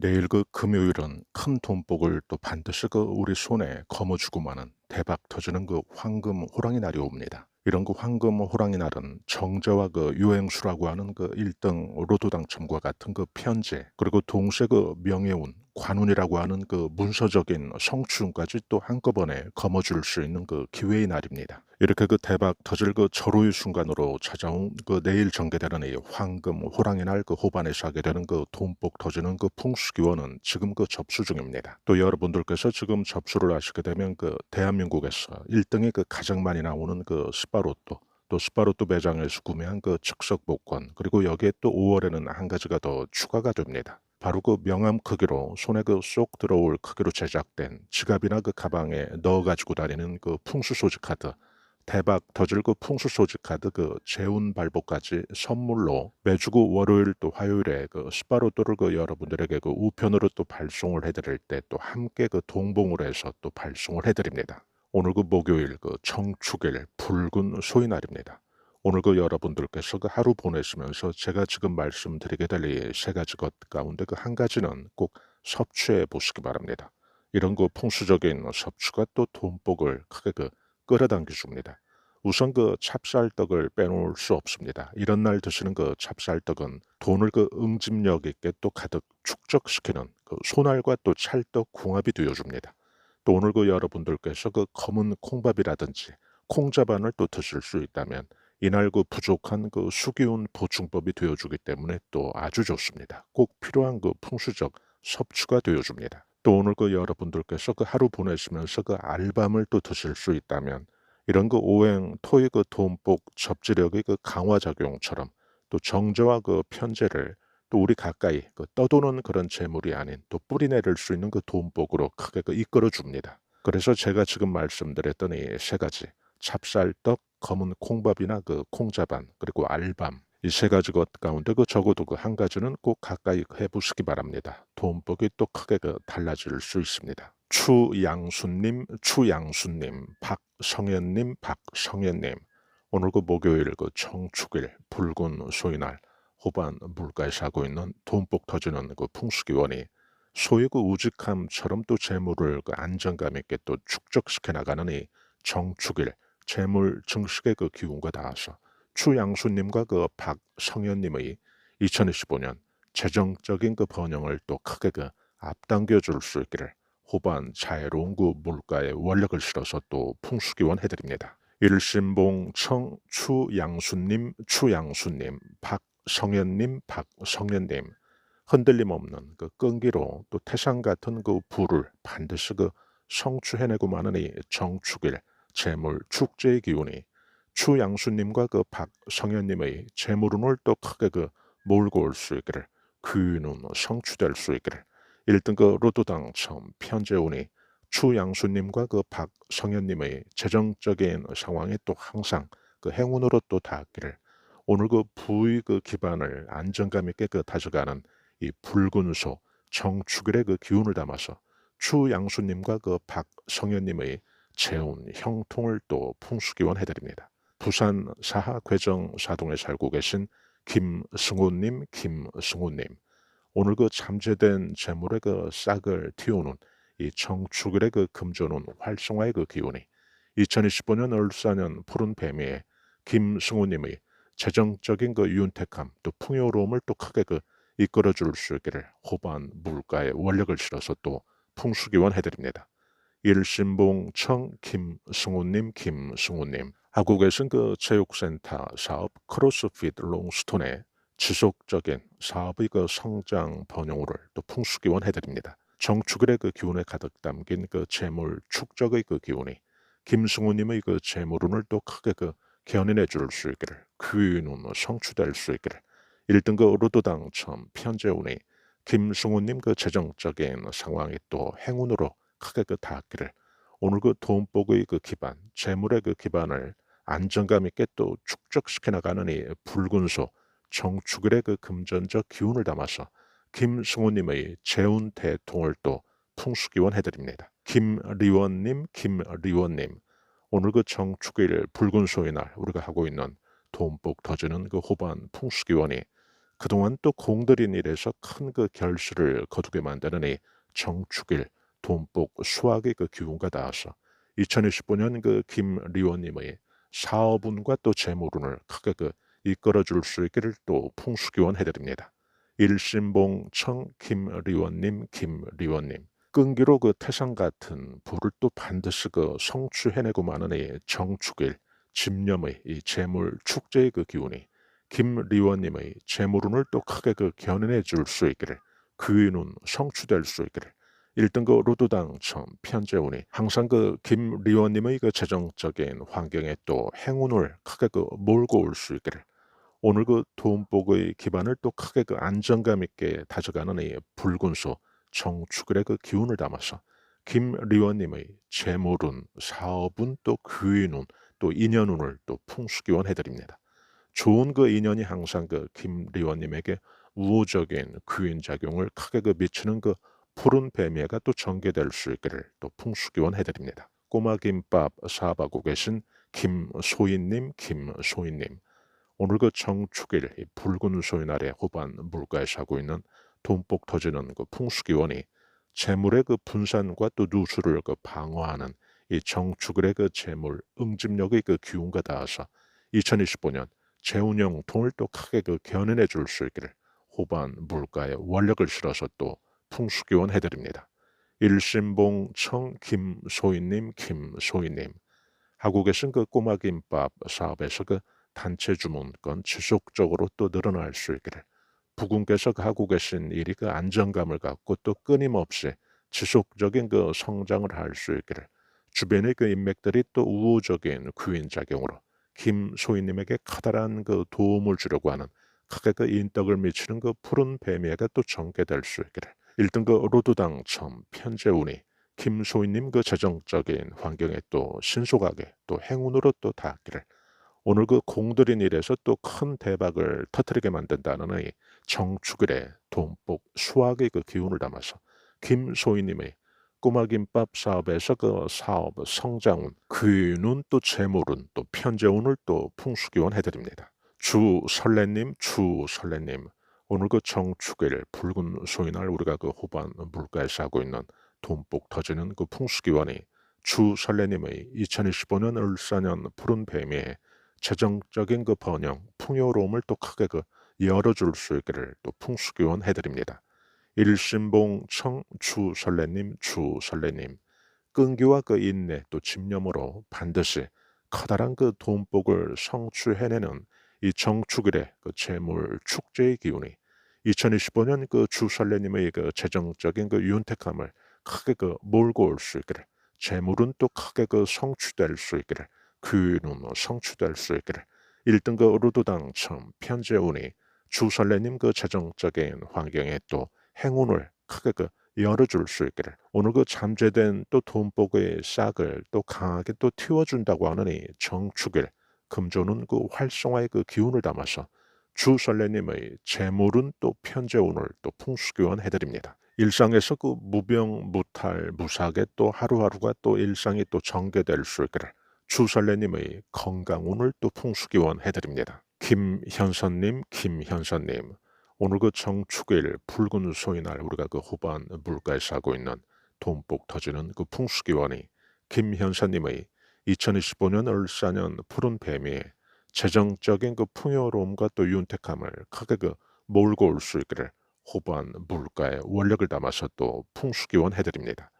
내일 그 금요일은 큰 돈복을 또 반드시 그 우리 손에 거머쥐고마는 대박 터지는 그 황금 호랑이 날이 옵니다. 이런 그 황금 호랑이 날은 정제와 그 유행수라고 하는 그 1등 로또 당첨과 같은 그 편제 그리고 동시에 그 명예운 관운이라고 하는 그 문서적인 성취운까지 또 한꺼번에 거머쥘 수 있는 그 기회의 날입니다. 이렇게 그 대박 터질 그 절호의 순간으로 찾아온 그 내일 전개되는 이 황금 호랑이 날 그 호반에서 하게 되는 그 돈복 터지는 그 풍수기원은 지금 그 접수 중입니다. 또 여러분들께서 지금 접수를 하시게 되면 그 대한민국에서 1등이 그 가장 많이 나오는 그 스파로또 또 스파로또 매장에서 구매한 그 즉석 복권 그리고 여기에 또 5월에는 한 가지가 더 추가가 됩니다. 바로 그 명함 크기로 손에 그 쏙 들어올 크기로 제작된 지갑이나 그 가방에 넣어 가지고 다니는 그 풍수 소지 카드 대박 터질 그 풍수 소지 카드 그 재운 발보까지 선물로 매주 그 월요일 또 화요일에 그 스파로또를 그 여러분들에게 그 우편으로 또 발송을 해드릴 때 또 함께 그 동봉을 해서 또 발송을 해드립니다. 오늘 그 목요일 그 청축일 붉은 소의 날입니다. 오늘 그 여러분들께서 그 하루 보내시면서 제가 지금 말씀드리게 될이세 가지 것 가운데 그 한 가지는 꼭 섭취해 보시기 바랍니다. 이런 그 풍수적인 섭취가 또 돈복을 크게 그 끌어당겨 줍니다. 우선 그 찹쌀떡을 빼놓을 수 없습니다. 이런 날 드시는 그 찹쌀떡은 돈을 그 응집력 있게 또 가득 축적시키는 그 소날과 또 찰떡 궁합이 되어줍니다. 또 오늘 그 여러분들께서 그 검은 콩밥이라든지 콩자반을 또 드실 수 있다면 이날 그 부족한 그 수기운 보충법이 되어주기 때문에 또 아주 좋습니다. 꼭 필요한 그 풍수적 섭취가 되어줍니다. 또 오늘 그 여러분들께서 그 하루 보내시면서 그 알밤을 또 드실 수 있다면 이런 그 오행 토의 그 돈복 접지력의 그 강화 작용처럼 또 정제와 그 편제를 또 우리 가까이 그 떠도는 그런 재물이 아닌 또 뿌리내릴 수 있는 그 돈복으로 크게 그 이끌어 줍니다. 그래서 제가 지금 말씀드렸던 이 세 가지 찹쌀떡, 검은 콩밥이나 그 콩자반 그리고 알밤 이 세 가지 것 가운데 그 적어도 그 한 가지는 꼭 가까이 해보시기 바랍니다. 돈복이 또 크게 그 달라질 수 있습니다. 추양수님, 추양수님, 박성현님, 박성현님. 오늘 그 목요일 그 청축일 붉은 소이날 호반 물가에서 하고 있는 돈복 터지는 그 풍수기원이 소의 그 우직함처럼 또 재물을 그 안정감 있게 또 축적시켜 나가는 이 정축일 재물 증식의 그 기운과 닿아서 추양수님과 그 박성현님의 2025년 재정적인 그 번영을 또 크게 그 앞당겨 줄 수 있기를 호반 자애로운 그 물가에 원력을 실어서 또 풍수기원 해드립니다. 일신봉 청 추양수님 추양수님 박성현님 박성현님 흔들림 없는 그 끈기로 또 태산 같은 그 불을 반드시 그 성취해내고 마는 이 정축일 재물 축제의 기운이 추양수님과 그 박성현님의 재물운을 또 크게 그 몰고 올 수 있기를 그는 성취될 수 있기를. 1등 그 로또 당첨 편재운이 추양수님과 그 박성현님의 재정적인 상황이 또 항상 그 행운으로 또 닿기를 오늘 그 부의 그 기반을 안정감 있게 그 다져가는 이 붉은 소 정축일의 그 기운을 담아서 추양수님과 그 박성현님의 재운 형통을 또 풍수기원 해드립니다. 부산 사하 괴정 사동에 살고 계신 김승호님, 김승호님. 오늘 그 잠재된 재물의 그 싹을 틔우는 이 청축일의 그 금전운 활성화의 그 기운이 2025년 을사년 푸른 뱀의 김승호님의 재정적인 그 윤택함 또 풍요로움을 또 크게 그 이끌어 줄 수 있기를 호반 물가에 원력을 실어서 또 풍수기원 해드립니다. 일신봉 청 김승우님 김승우님 하고 계신 그 체육센터 사업 크로스핏 롱스톤의 지속적인 사업의 그 성장 번영을 또 풍수기원 해드립니다. 정축일의 그 기운에 가득 담긴 그 재물 축적의 그 기운이 김승우님의 그 재물운을 또 크게 그 견인해 줄 수 있기를 그윤은 성취될 수 있기를 1등 그 로또 당첨 편재운이 김승우님 그 재정적인 상황이 또 행운으로 크게 그 닿기를 오늘 그 돈복의 그 기반, 재물의 그 기반을 안정감 있게 또 축적시켜 나가는 이 붉은 소 정축일의 그 금전적 기운을 담아서 김승우님의 재운 대통을 또 풍수기원 해드립니다. 김리원님, 김리원님, 오늘 그 정축일 붉은 소의 날 우리가 하고 있는 돈복 터지는 그 호반 풍수기원이 그동안 또 공들인 일에서 큰 그 결실을 거두게 만드는 이 정축일 돈복 수학의 그 기운과 닿아서 2025년 그 김리원님의 사업운과 또 재물운을 크게 그 이끌어 줄 수 있기를 또 풍수기원 해드립니다. 일신봉 청 김리원님 김리원님 끈기로 그 태산 같은 불을 또 반드시 그 성취해내고 마는 이 정축일 집념의 이 재물 축제의 그 기운이 김리원님의 재물운을 또 크게 그 견인해 줄 수 있기를 그인운 성취될 수 있기를 1등 그 로또 당첨 편재운이 항상 그 김리원님의 그 재정적인 환경에 또 행운을 크게 그 몰고 올 수 있기를 오늘 그 돈복의 기반을 또 크게 그 안정감 있게 다져가는 이 붉은 소 정축일의 그 기운을 담아서 김리원님의 재물운, 사업운, 또 귀인운, 또 인연운을 또 풍수기원 해드립니다. 좋은 그 인연이 항상 그 김리원님에게 우호적인 귀인 작용을 크게 그 미치는 그 푸른 뱀이가 또 전개될 수 있기를 또 풍수기원 해드립니다. 꼬마김밥 사업하고 계신 김소인님, 김소인님. 오늘 그 정축일 붉은 소인날의 후반 물가에 사고 있는 돈복 터지는 그 풍수기원이 재물의 그 분산과 또 누수를 그 방어하는 이 정축일의 그 재물 응집력의 그 기운과 닿아서 2025년 재운용 돈을 또 크게 그 견인해 줄 수 있기를 후반 물가에 원력을 실어서 또 풍수기원 해드립니다. 일신봉 청 김소희님 김소희님 하고 계신 그 꼬마 김밥 사업에서 그 단체 주문건 지속적으로 또 늘어날 수 있기를 부군께서 그 하고 계신 일이 그 안정감을 갖고 또 끊임없이 지속적인 그 성장을 할 수 있기를 주변의 그 인맥들이 또 우호적인 귀인 작용으로 김소희님에게 커다란 그 도움을 주려고 하는 크게 그 인덕을 미치는 그 푸른 뱀이가 또 전개될 수 있기를 1등 그 로드 당 첨 편재운이 김소희님 그 재정적인 환경에 또 신속하게 또 행운으로 또 닿기를 오늘 그 공들인 일에서 또 큰 대박을 터뜨리게 만든다는 이 정축일의 돈복 수학의 그 기운을 담아서 김소희님의 꼬마김밥 사업에서 그 사업 성장운, 귀눈 또 재물운 또 편재운을 또 풍수기원 해드립니다. 주 설레님, 주 설레님, 오늘 그 정축일 붉은 소인날 우리가 그 후반 물가에서 하고 있는 돈복 터지는 그 풍수기원이 주 설레님의 2025년 을사년 푸른 뱀의 재정적인 그 번영, 풍요로움을 또 크게 그 열어줄 수 있기를 또 풍수기원 해드립니다. 일신봉 청 주 설레님, 주 설레님, 끈기와 그 인내 또 집념으로 반드시 커다란 그 돈복을 성취해내는 이 정축일의 그 재물 축제의 기운이 2025년 그 주설레님의 그 재정적인 그 윤택함을 크게 그 몰고 올 수 있기를 재물은 또 크게 그 성취될 수 있기를 귀는 성취될 수 있기를. 1등 그 루드 당첨 편재운이 주설레님 그 재정적인 환경에 또 행운을 크게 그 열어줄 수 있기를 오늘 그 잠재된 또 돈복의 싹을 또 강하게 또 틔워준다고 이 정축일 금조는 그 활성화의 그 기운을 담아서 주 설레님의 재물은 또 편재운을 또 풍수교환 해드립니다. 일상에서 그 무병 무탈 무사하게 또 하루하루가 또 일상이 또 전개될 수 있기를 주설레님의 건강운을 또 풍수교환 해드립니다. 김현선님, 김현선님, 오늘 그 정축일 붉은 소이날 우리가 그 후반 물가에서 하고 있는 돈복 터지는 그 풍수기원이 김현선님의 2025년 을사년 푸른 뱀이 재정적인 그 풍요로움과 또 윤택함을 크게 그 몰고 올 수 있기를 후반 물가에 원력을 담아서 또 풍수기원 해드립니다.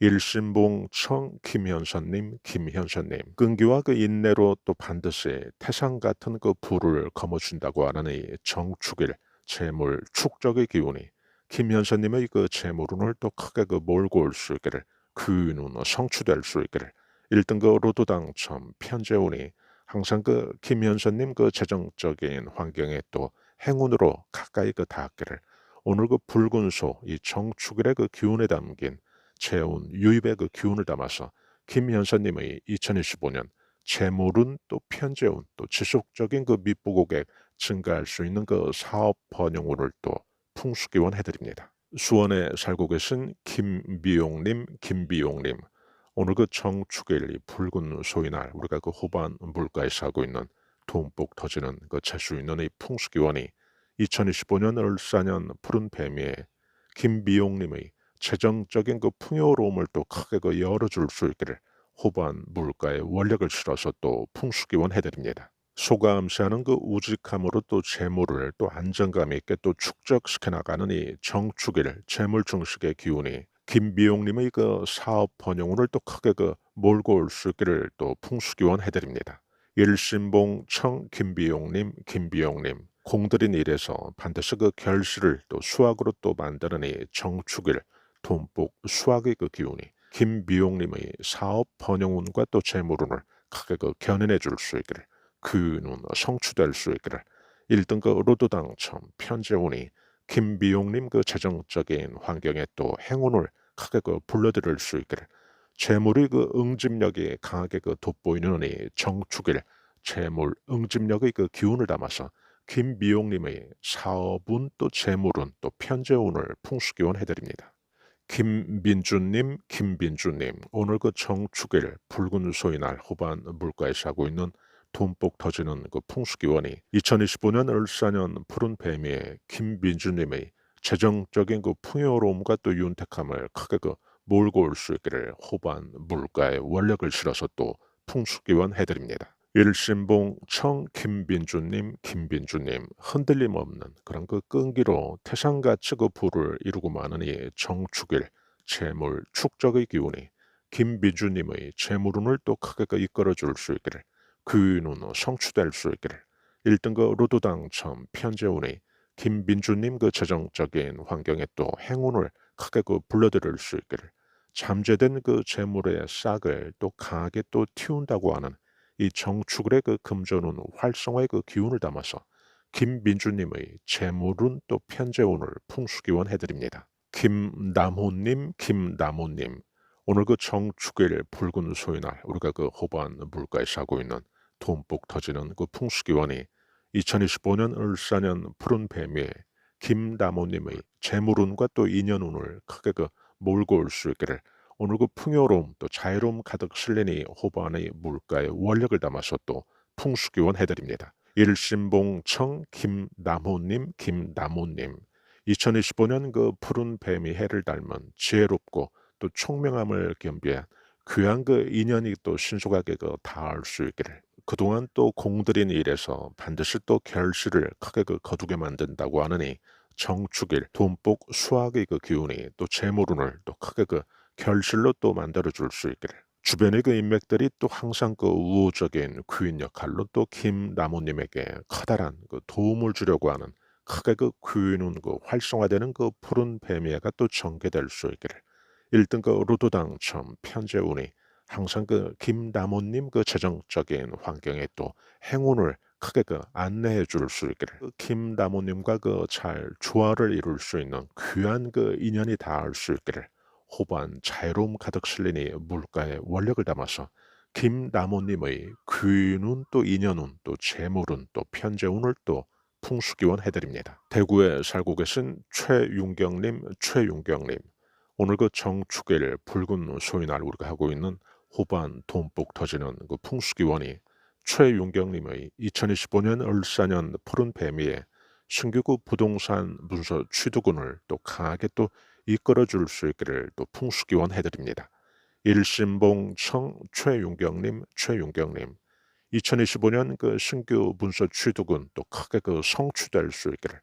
일신봉 청 김현선님, 김현선님 끈기와 그 인내로 또 반드시 태산 같은 그 불을 거머쥔다고 하는 이 정축일 재물 축적의 기운이 김현선님의 그 재물운을 또 크게 그 몰고 올 수 있기를 그눈 성취될 수 있기를 1등 그 로또 당첨 편재운이 항상 그 김현선님 그 재정적인 환경에 또 행운으로 가까이 그 닿기를 오늘 그 붉은 소 이 정축일의 그 기운에 담긴 재운 유입의 그 기운을 담아서 김현선님의 2025년 재물은 또 편재운 또 지속적인 그 밑부고객 증가할 수 있는 그 사업 번영운을 또 풍수기원 해드립니다. 수원에 살고 계신 김비용님, 김비용님 오늘 그 정축일 붉은 소이날 우리가 그 후반 물가에 사고 있는 돈복 터지는 그 재수 있는 이 풍수기원이 2025년 을사년 푸른 뱀이에 김미용님의 재정적인 그 풍요로움을 또 크게 그 열어줄 수 있기를 호반 물가에 원력을 실어서 또 풍수기원 해드립니다. 소감시하는 그 우직함으로 또 재물을 또 안정감 있게 또 축적시켜 나가는 이 정축일 재물 증식의 기운이 김미용님의 그 사업 번영운을 또 크게 그 몰고 올 수 있기를 또 풍수기원 해드립니다. 일신봉 청 김비용님 김비용님 공들인 일에서 반드시 그 결실을 또 수학으로 또 만드는 이 정축일 돈복 수학의 그 기운이 김미용님의 사업 번영운과 또 재물운을 크게 그 견인해 줄 수 있기를 그눈 성취될 수 있기를 1등 그 로또 당첨 편재운이 김비용님 그 재정적인 환경에 또 행운을 크게 그 불러들일 수 있기를 재물의 그 응집력이 강하게 그 돋보이는 이 정축일 재물 응집력의 그 기운을 담아서 김미용님의 사업운 또 재물운 또 편재운을 풍수기원 해드립니다. 김민주님, 김빈주님, 오늘 그 정축일 붉은 소이날 후반 물가에 사고 있는 돈복 터지는 그 풍수기원이 2025년 을사년 푸른 뱀이의 김민주님의 재정적인 그 풍요로움과 또 윤택함을 크게 그 몰고 올 수 있기를 후반 물가에 원력을 실어서 또 풍수기원 해드립니다. 일신봉 청 김빈주님, 김빈주님 흔들림 없는 그런 그 끈기로 태산같이 그 부를 이루고 마느니 정축일 재물 축적의 기운이 김빈주님의 재물운을 또 크게 그 이끌어 줄 수 있기를 그윤은 성취될 수 있기를. 1등 그 로또 당첨 편재운이 김빈주님 그 재정적인 환경에 또 행운을 크게 그 불러들일 수 있기를. 잠재된 그 재물의 싹을 또 강하게 또 틔운다고 하는 이 정축을의 그 금전운 활성화의 그 기운을 담아서 김민주님의 재물운 또 편재운을 풍수기원 해드립니다. 김남호님, 김남호님, 오늘 그 정축일 붉은 소이날 우리가 그 호반 물가에 사고 있는 돈복 터지는 그 풍수기원이 2025년 을사년 푸른 뱀에 김남호님의 재물운과 또 인연운을 크게 그 몰고 올 수 있기를 오늘 그 풍요로움 또 자유로움 가득 실리니 호반의 물가에 원력을 담아서 또 풍수기원 해드립니다. 일신봉 청 김남호님 김남호님 2025년 그 푸른 뱀이 해를 닮은 지혜롭고 또 총명함을 겸비한 귀한 그 인연이 또 신속하게 그 닿을 수 있기를 그동안 또 공들인 일에서 반드시 또 결실을 크게 그 거두게 만든다고 하느니 정축일 돈복 수학의 그 기운이 또 재물운을 또 크게 그 결실로 또 만들어 줄 수 있기를. 주변의 그 인맥들이 또 항상 그 우호적인 귀인 역할로 또 김나무님에게 커다란 그 도움을 주려고 하는 크게 그 귀인은 그 활성화되는 그 푸른 뱀이야가 또 전개될 수 있기를. 1등 그 로또 당첨 편재운이 항상 그 김나무님 그 재정적인 환경에 또 행운을 크게 그 안내해 줄 수 있기를 그 김나무님과 그 잘 조화를 이룰 수 있는 귀한 그 인연이 닿을 수 있기를 호반 자유로움 가득 실리니 물가에 원력을 담아서 김나무님의 귀눈 또 인연운 또 재물운 또 편재운을 또 풍수기원 해드립니다. 대구에 살고 계신 최윤경님, 최윤경님. 오늘 그 정축일 붉은 소인날 우리가 하고 있는 호반 돈복 터지는 그 풍수기원이 최윤경님의 2025년 을사년 푸른 뱀이에 신규구 부동산 문서 취득운을 또 강하게 또 이끌어 줄 수 있기를 또 풍수기원 해드립니다. 일신봉 청 최윤경님, 최윤경님. 2025년 그 신규 문서 취득은 또 크게 그 성취될 수 있기를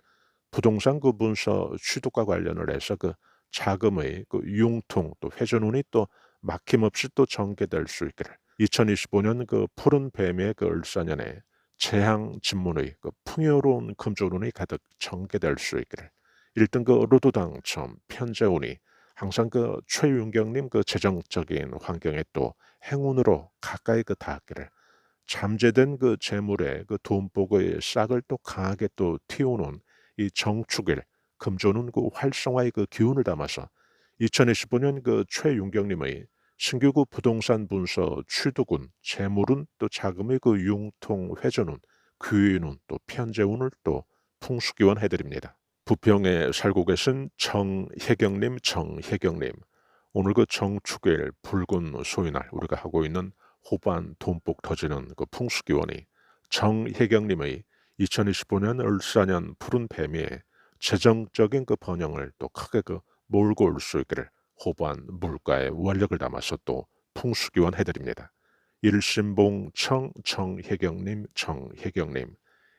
부동산 그 문서 취득과 관련을 해서 그 자금의 그 융통 또 회전운이 또 막힘없이 또 전개될 수 있기를. 2025년 그 푸른 뱀의 그 을사년에 재앙 진문의 그 풍요로운 금조운이 가득 전개될 수 있기를. 1등 그 로또 당첨 편재운이 항상 그 최윤경님 그 재정적인 환경에 또 행운으로 가까이 그 닿기를. 잠재된 그 재물의 그 돈복의 싹을 또 강하게 또 틔우는 이 정축일 금조는 그 활성화의 그 기운을 담아서 2025년 그 최윤경님의 신규구 부동산 분서 취득운, 재물운 또 자금의 그 융통 회전운, 귀인운 또 편재운을 또 풍수기원 해드립니다. 부평에 살고 계신 정혜경님, 정혜경님. 오늘 그 정축일 붉은 소이날 우리가 하고 있는 호반 돈복 터지는 그 풍수기원이 정혜경님의 2025년 을사년 푸른 뱀의 재정적인 그 번영을 또 크게 그 몰고 올 수 있기를 호반 물가에 원력을 담아서 또 풍수기원 해드립니다. 일신봉 청 청혜경님 청혜경님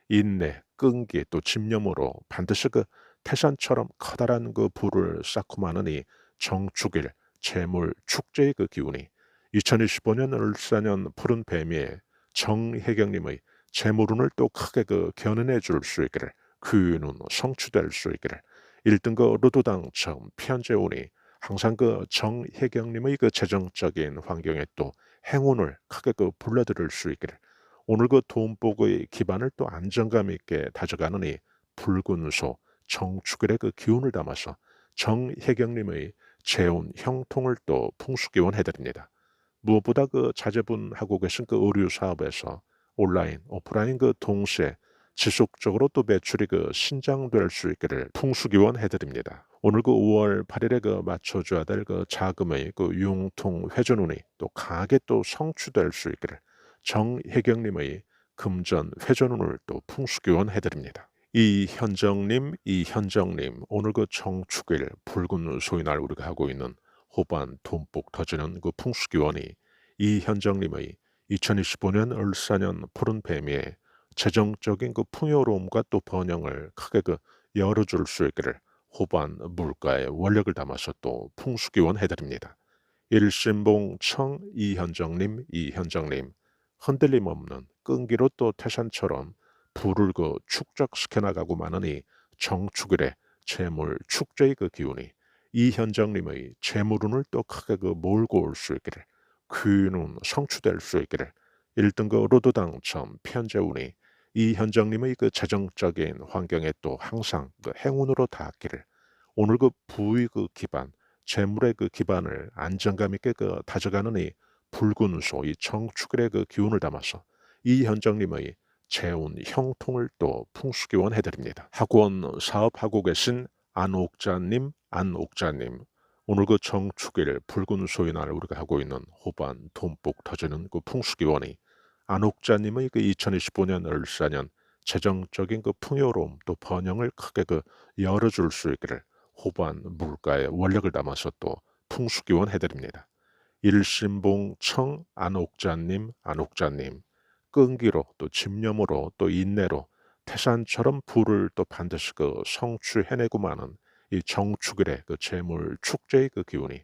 인내 끈기 또 집념으로 반드시 그 태산처럼 커다란 그 불을 쌓고 마느니 정축일 재물 축제의 그 기운이 2025년 을사년 푸른 뱀의 정혜경님의 재물운을 또 크게 그 견인해 줄 수 있기를 그눈 성취될 수 있기를 1등급 로또 당첨 편재운이 항상 그 정혜경님의 그 재정적인 환경에 또 행운을 크게 그 불러들일 수 있기를 오늘 그 돈복의 기반을 또 안정감 있게 다져가느니 붉은 소 정축일의 그 기운을 담아서 정혜경님의 재운 형통을 또 풍수기원 해드립니다. 무엇보다 그 자제분하고 계신 그 의류 사업에서 온라인, 오프라인 그 동시에 지속적으로 또 매출이 그 신장될 수 있기를 풍수기원 해드립니다. 오늘 그 5월 8일에 그 맞춰줘야 될 그 자금의 그 융통 회전운이 또 강하게 또 성취될 수 있기를 정혜경님의 금전 회전운을 또 풍수기 원 해드립니다. 이현정님, 이현정님, 오늘 그 정축일 붉은 소인날 우리가 하고 있는 호반 돈복 터지는 그 풍수기원이 이현정님의 2025년 을사년 푸른 뱀의 재정적인 그 풍요로움과 또 번영을 크게 그 열어줄 수 있기를 호반 물가에 원력을 담아서 또 풍수기원 해드립니다. 일신봉 청 이현정님 이현정님 흔들림 없는 끈기로 또 태산처럼 불을 그 축적시켜 나가고 마느니 정축일의 재물 축제의 그 기운이 이현정님의 재물운을 또 크게 그 몰고 올 수 있기를 그는 성취될 수 있기를 1등급 로또 당첨 편재운이 이현정님의 그 재정적인 환경에 또 항상 그 행운으로 닿기를 오늘 그 부의 그 기반 재물의 그 기반을 안정감 있게 그 다져가느니 붉은 소 이 청축일의 그 기운을 담아서 이현정님의 재운 형통을 또 풍수기원 해드립니다. 학원 사업하고 계신 안옥자님, 안옥자님, 오늘 그 정축일 붉은 소인날 우리가 하고 있는 호반 돈복 터지는 그 풍수기원이 안옥자님의 그 2025년 을사년 재정적인 그 풍요로움 또 번영을 크게 그 열어줄 수 있기를 호반 물가에 원력을 담아서 또 풍수기원 해드립니다. 일신봉 청 안옥자님, 안옥자님, 끈기로 또 집념으로 또 인내로 태산처럼 불을 또 반드시 그 성취해내고 마는 이 정축일의 그 재물 축제의 그 기운이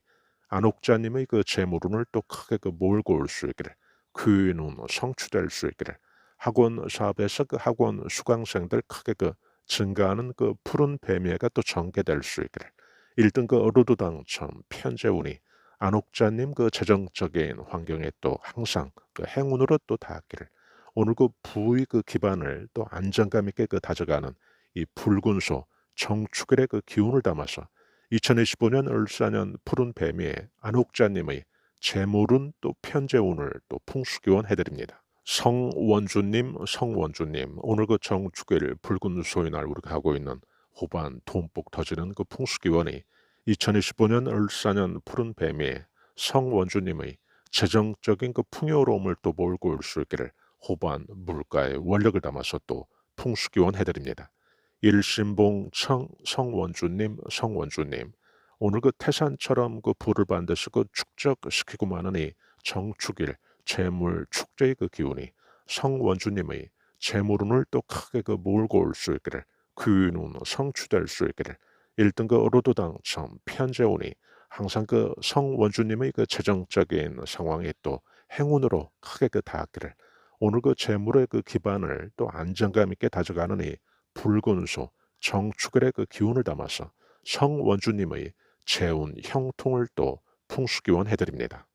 안옥자님의 그 재물운을 또 크게 그 몰고 올 수 있기를 그눈 성취될 수 있기를. 학원 사업에서 그 학원 수강생들 크게 그 증가하는 그 푸른 뱀예가 또 전개될 수 있기를. 1등 그 어루도 당첨 편재운이 안옥자님 그 재정적인 환경에 또 항상 그 행운으로 또 닿기를. 오늘 그 부의 그 기반을 또 안정감 있게 그 다져가는 이 붉은 소 정축일의 그 기운을 담아서 2025년 을사년 푸른 뱀의 안옥자님의 재물은 또 편재운을 또 풍수기원 해드립니다. 성원주님, 성원주님, 오늘 그 정축일 붉은 소의 날 우리가 하고 있는 호반 돈복 터지는 그 풍수기원이 2025년 을사년 푸른 뱀의 성원주님의 재정적인 그 풍요로움을 또 몰고 올 수 있기를 호반 물가에 원력을 담아서 또 풍수기원 해드립니다. 일신봉 청 성원주님 성원주님 오늘 그 태산처럼 그 불을 반드시 그 축적시키고 마느니 정축일 재물 축제의 그 기운이 성원주님의 재물운을 또 크게 그 몰고 올 수 있기를 그눈 성취될 수 있기를 1등급 로또 당첨 편재운이 항상 그 성원주님의 그 재정적인 상황이 또 행운으로 크게 그 닿기를 오늘 그 재물의 그 기반을 또 안정감 있게 다져가느니 붉은 소 정축일의 그 기운을 담아서 성원주님의 재운 형통을 또 풍수기원 해드립니다.